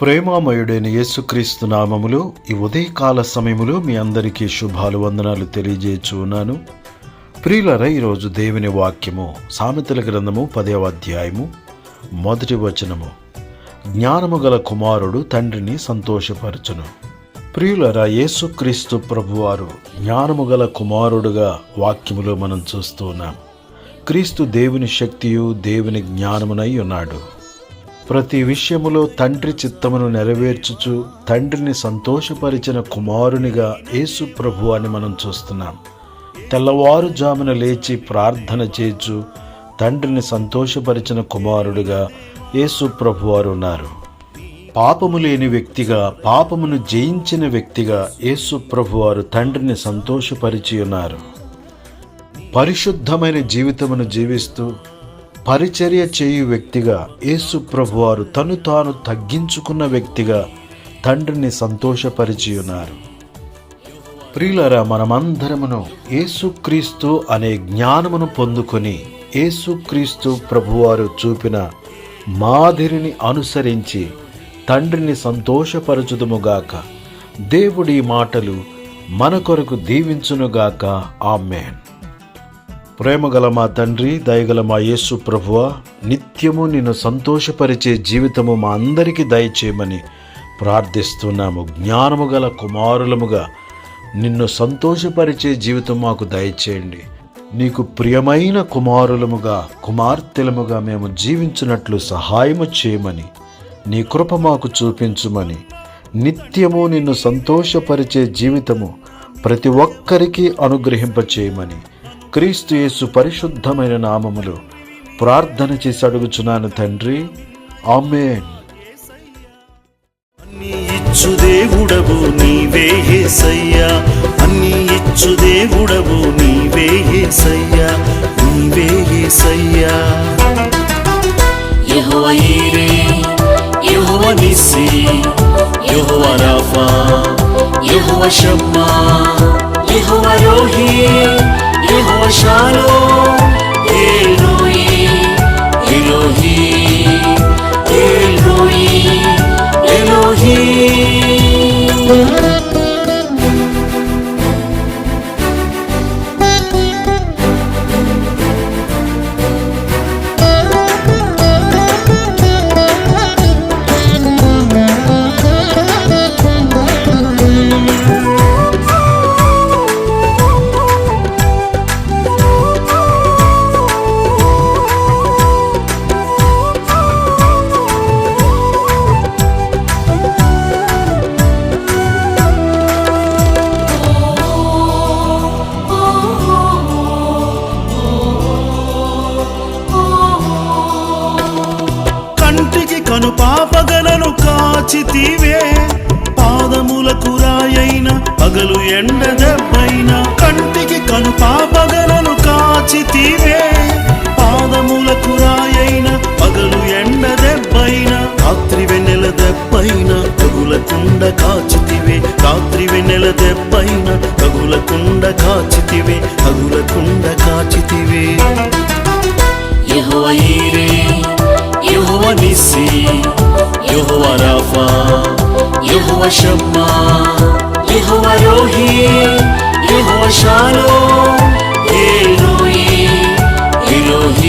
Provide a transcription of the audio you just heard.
ప్రేమామయుడైన యేసుక్రీస్తు నామములు ఈ ఉదయకాల సమయములో మీ అందరికీ శుభాలు వందనాలు తెలియజేస్తున్నాను ప్రియులర ఈరోజు దేవుని వాక్యము సామెతల గ్రంథము పదవ అధ్యాయము మొదటి వచనము. జ్ఞానము గల కుమారుడు తండ్రిని సంతోషపరచును. ప్రియులర యేసుక్రీస్తు ప్రభువారు జ్ఞానము గల కుమారుడుగా వాక్యములో మనం చూస్తూ ఉన్నాం. క్రీస్తు దేవుని శక్తియు దేవుని జ్ఞానమునై ఉన్నాడు. ప్రతి విషయములో తండ్రి చిత్తమును నెరవేర్చుచు తండ్రిని సంతోషపరిచిన కుమారునిగా యేసు ప్రభు అని మనం చూస్తున్నాం. తెల్లవారుజామున లేచి ప్రార్థన చేచు తండ్రిని సంతోషపరిచిన కుమారుడిగా యేసు ప్రభు వారు ఉన్నారు. పాపము లేని వ్యక్తిగా పాపమును జయించిన వ్యక్తిగా యేసు ప్రభు వారు తండ్రిని సంతోషపరిచి ఉన్నారు. పరిశుద్ధమైన జీవితమును జీవిస్తూ పరిచర్య చేయు వ్యక్తిగా యేసు ప్రభువారు తను తాను తగ్గించుకున్న వ్యక్తిగా తండ్రిని సంతోషపరిచి ఉన్నారు ప్రియులరా మనమందరమును యేసుక్రీస్తు అనే జ్ఞానమును పొందుకొని యేసుక్రీస్తు ప్రభువారు చూపిన మాదిరిని అనుసరించి తండ్రిని సంతోషపరచుదుముగాక దేవుడి మాటలు మన కొరకు దీవించునుగాక ఆమెన్. ప్రేమగల మా తండ్రి దయగల మా యేసు ప్రభువ నిత్యము నిన్ను సంతోషపరిచే జీవితము మా అందరికీ దయచేయమని ప్రార్థిస్తున్నాము. జ్ఞానము గల కుమారులముగా నిన్ను సంతోషపరిచే జీవితం మాకు దయచేయండి. నీకు ప్రియమైన కుమారులముగా కుమార్తెలముగా మేము జీవించినట్లు సహాయము చేయమని నీ కృప మాకు చూపించుమని నిత్యము నిన్ను సంతోషపరిచే జీవితము ప్రతి ఒక్కరికి అనుగ్రహింపచేయమని క్రీస్తు యేసు పరిశుద్ధమైన నామములో ప్రార్థన చేసి అడుగుచున్నాను తండ్రి. ఆమెన్. అన్ని ఇచ్చు దేవుడవు నీవే యేసయ్యా. అన్ని ఇచ్చు దేవుడవు నీవే యేసయ్యా. నీవే యేసయ్యా. యెహోవా ఈరే యెహోవా నిస్సి యెహోవా రాఫా యెహోవా షమ్మా యెహోవా రోహి এ বসালো এলোই এলোহী కాచితివే పాదములకు రాయైన పగలు ఎండ దెబ్బైన కంటికి కను పాపగలను కాచితివే పాదములకు రాయైన పగలు ఎండ దెబ్బైన రాత్రి వెన్నెల దెబ్బైన తగులకుండ కాచితివే రాత్రి వెన్నెల దెబ్బైన తగులకుండ కాచితివే తగులకుండ కాచితివే Jehovah Jireh Jehovah Nissi. Jehovah Rapha Jehovah Shammah Jehovah Rohi Jehovah Shalom Eloi Elohim